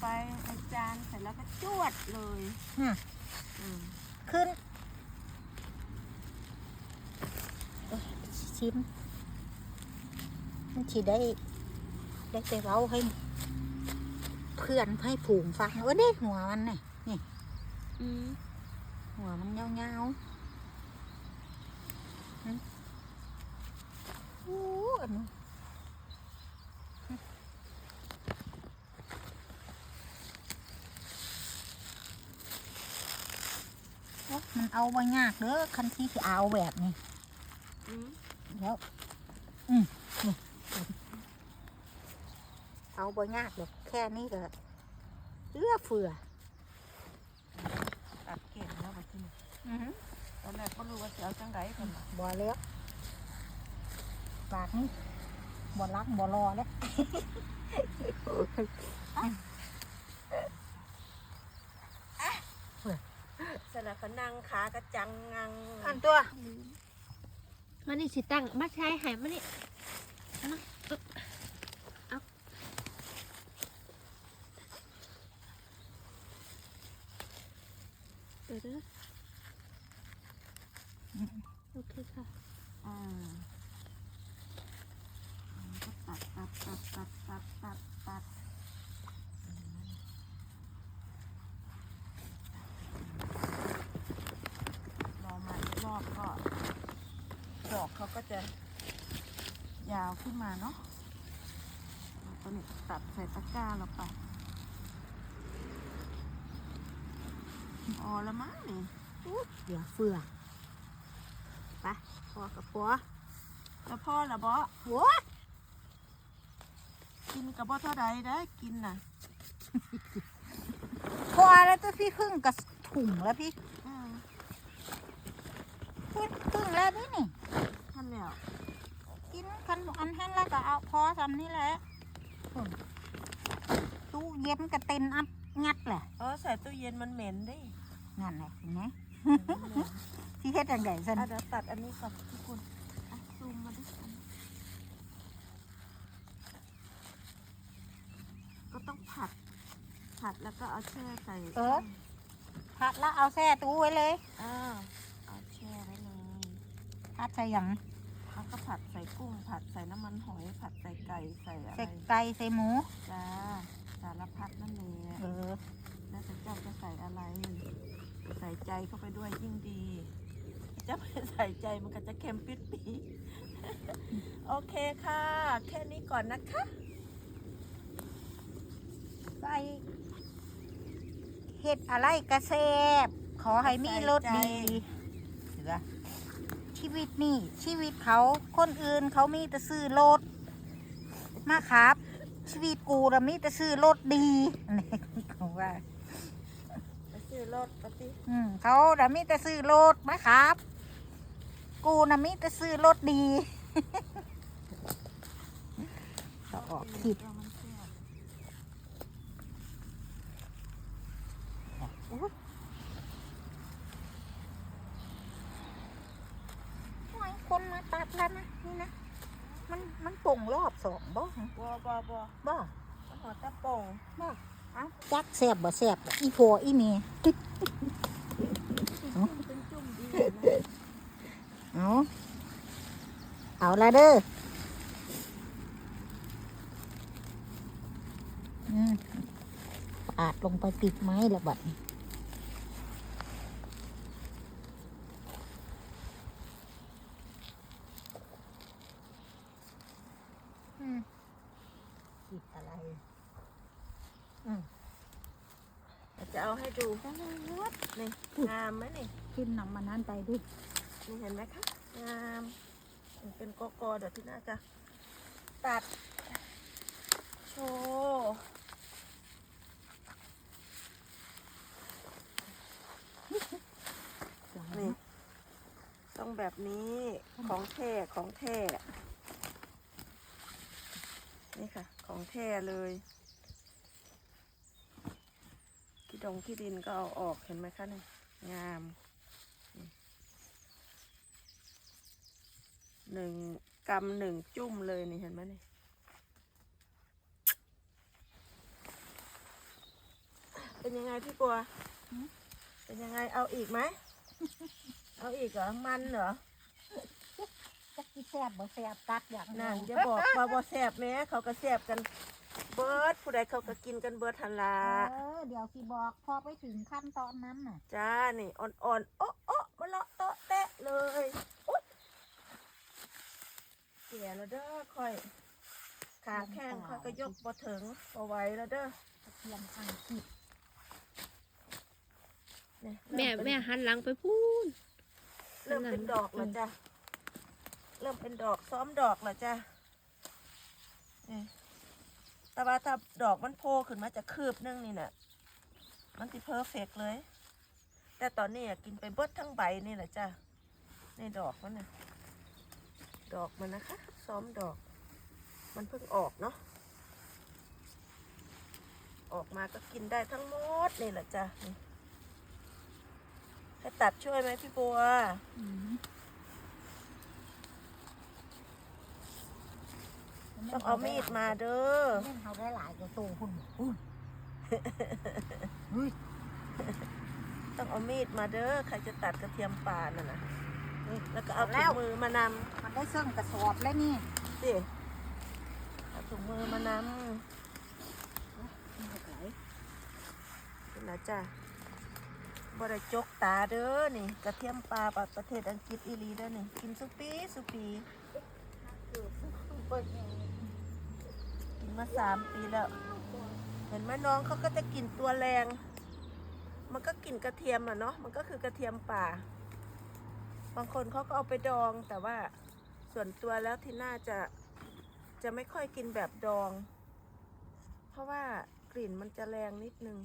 ไปอาจารย์เสร็จแล้วก็จวดเลยอืมอืมขึ้นเอ้ยชิมมันฉีได้ ได้แต่เว้าให้ เพื่อนให้ฝูงฟังว่าเด้หัวมันนี่นี่ อืมหัวมันเงาเงาๆหึโอ้อันนี้โอ๊ะมัน เอาไปยากเด้อคันที่คือเอาแบบนี้อืมแล้วอืมนี่เอาบ่ยากหรอกแค่นี้ก็เอื้อเฟือตัดเก่งแล้วแบบนี้อือหือตอนแรกก็รู้ว่าจะเอาจังไรกันล่ะบ่แล้วปากนี้บ่รักบ่รอแล้ว เสร็จแล้วก็นั่งขากระจังงังอันตัวมานี่สิตั้งมาใช้หายมานี่เอามาอึ๊บเอาเดี๋ยวเด้อโอเคค่ะอ่าก็ตัดตัดตัดตัดตัดตัดตัดรอมาอีกรอบก็ดอก เขาก็จะยาวขึ้นมาเนาะแล้วตอนนี้ตัดใส่ตะกร้าเราไปพอละมั้งนี่เดี๋ยวเฟือไปพอกับปัวแล้วพ่อละบอหัวกินกับบ่เท่าใดได้กินน่ะ พอแล้วตัวพี่พึ่งกับถุงแล้วพี่อืมพี่พึ่งแล้วนี่นี่ ท่านแล้วกินกันอันหันแล้วก็เอาพอทำนี่แหละอืมตู้เย็นกระเต็นอัพงัดแหละเออใส่ตู้เย็นมันเหม็นดินั่นแหละเห็นไหมที่เฮ็ดจังไงสันอะเดี๋ยวตัดอันนี้ก่อนทุกคนอะซูมมาดิอันนี้ก็ต้องผัด ผัดแล้วก็เอาแช่ใส่ผัดแล้วเอาแช่ตู้ไว้เลยอ่าเอาแช่ไว้เลย ผัดใส่หยัง แล้วก็ผัดใส่กุ้ง ผัดใส่น้ำมันหอย ผัดใส่ไก่ ใส่อะไร ใส่ไก่ใส่หมู จ้า สารพัดนั่นเลยเออ แล้วแต่เจ้าจะใส่อะไร ใส่ใจเข้าไปด้วยยิ่งดี เจ้าไม่ใส่ใจมันก็จะเค็มปิดปีโอเคค่ะ แค่นี้ก่อนนะคะ ใส่เฮ็ดอะไรกระแซบขอให้มีรสดีเสือ ชีวิตนี่ชีวิตเขาคนอื่นเขามีแต่ซื้อรถมาครับ ชีวิตกูเรามีแต่ซื้อรถดีนี่เขาว่าไปซื้อรถปฏิอืมเขาน่ะมีแต่ซื้อรถมาครับ กูน่ะมีแต่ซื้อรถดีเขาออกคลิป โอ้ยคน มาตัดแล้วนะนี่นะมันมันป่งรอบสองบ่บัวบอบอบ่หัวตะโป่งบ่เอ้าจักแสบบ่แสบอีโพอีเมเป็นจุ่มดีนะเอาเอาละเด้ออืมปาดลงไปปิดไม้ละบัดนี้ อืมปิดอะไรจะเอาให้ดูนี่งามไหมนี่ขึ้นนำมานั้นไปดินี่เห็นไหมคะงามมันเป็นกอกอเดี๋ยวที่น่าจะตัด โชว์นี่ต้องแบบนี้ของแท้ของแท้ นี่ค่ะ ของแท้เลยขี้ดงขี้ดินก็เอาออกเห็นไหมคะนี่งามนี่หนึ่งกำหนึ่งจุ่มเลยนี่เห็นไหมนี่เป็นยังไงพี่บัว เป็นยังไงเอาอีกไหม เอาอีกเหรอ มันเหรอ จักกี่แซ่บบ่แซ่บตัดอย่างนั่นจะบอกว่าบ่แสบแหม้เขาก็แสบกันเบิร์ดผู้ใดเขาก็กินกันเบิร์ดทันลาเออเดี๋ยวสิบอกพอไปถึงขั้นตอนนั้นน่ะจ้านี่อ่อนๆโอ๊ะโอ๊ะมาเลาะโต๊ะแตะเลยอุ๊ยเสียแล้วเด้อค่อยขาแข้งค่อยก็ยกบ่ถึงบ่ไหวแล้วเด้อกระเทียมอังกฤษนี่แม่เริ่เป็นแม่หันหลังไปพูนเริ่มเป็นดอกแล้วจ้ะ เริ่มเป็นดอกซ้อมดอกแล้วจ้ะนี่แต่ว่าถ้าดอกมันโผล่ขึ้นมาจะคืบนึงนี่น่ะมันสิเพอร์เฟกเลย แต่ตอนนี้อะกินไปเบิดทั้งใบนี่แหละจ้ะนี่ดอกมันน่ะดอกมันนะคะ ซ้อมดอก มันเพิ่งออกเนาะออกมาก็กินได้ทั้งหมดนี่แหละจ้ะให้ตัดช่วยไหมพี่บัว อืม ต้องเอามีดมาเด้อเล่นเขาได้หลายกว่าตัวคุณอุ้ยอุ้ยต้องเอามีดมาเด้อใครจะตัดกระเทียมป่าน่ะนะนี่แล้วก็เอาถุงมือมานมันได้เสื่องกระสอบแล้วนี่ำสิเอาถุงมือมานำนี่นะจ้ะบ่ได้จกตาเด้อนี่ กระเทียมป่าปประเทศอังกฤษอีหลีเด้อนี่ กินสุปีสุปีกิน มาสามปีแล้ว เห็นไหมน้องเขาก็จะกินตัวแรง มันก็กินกระเทียมอะเนาะ มันก็คือกระเทียมป่า บางคนเขาก็เอาไปดอง แต่ว่าส่วนตัวแล้วที่น่าจะจะไม่ค่อยกินแบบดอง เพราะว่ากลิ่นมันจะแรงนิดนึง